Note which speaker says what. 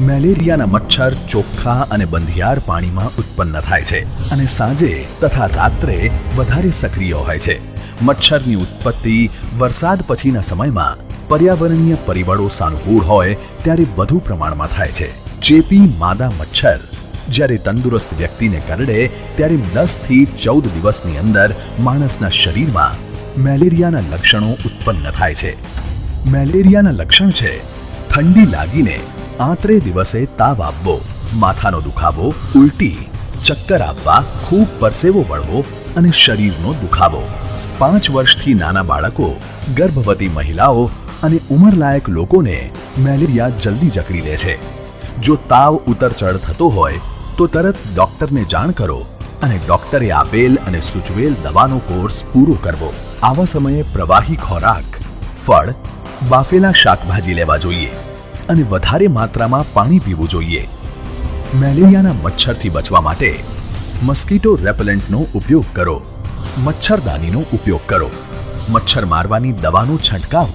Speaker 1: મેલેરિયાના મચ્છર ચોખ્ખા અને બંધિયાર પાણીમાં ઉત્પન્ન થાય છે અને સાંજે તથા રાત્રે વધારે સક્રિય હોય છે. મચ્છરની ઉત્પત્તિ વરસાદ પછીના સમયમાં પર્યાવરણીય પરિબળો સાનુકૂળ હોય ત્યારે વધુ પ્રમાણમાં થાય છે. ચેપી માદા મચ્છર, જ્યારે તંદુરસ્ત વ્યક્તિને કરડે ત્યારે દસથી ચૌદ દિવસની અંદર માણસના શરીરમાં મેલેરિયાના લક્ષણો ઉત્પન્ન થાય છે. મેલેરિયાના લક્ષણ છે ઠંડી લાગીને આતરે દિવસે તાવ આવવો માથાનો દુખાવો, ઉલટી, ચક્કર આવવા ખૂબ પરસેવો વળવો અને શરીરનો દુખાવો. પાંચ વર્ષથી નાના બાળકો, ગર્ભવતી મહિલાઓ અને ઉંમરલાયક લોકોને મેલેરિયા જલ્દી જકડી લે છે. જો તાવ ઉતરચડ થતો હોય, તો તરત ડોક્ટરને જાણ કરો અને ડોક્ટરે આપેલ અને સૂચવેલ દવાનો કોર્સ પૂરો કરવો. આવા સમયે પ્રવાહી ખોરાક, ફળ, બાફેલા શાકભાજી લેવા જોઈએ. અને વધારે માત્રામાં પાણી પીવું જોઈએ. મેલેરિયાના મચ્છરથી બચવા માટે મસ્કીટો રેપેલેન્ટનો ઉપયોગ કરો. મચ્છરદાનીનો ઉપયોગ કરો. મચ્છર મારવાની દવાનો છંટકાવ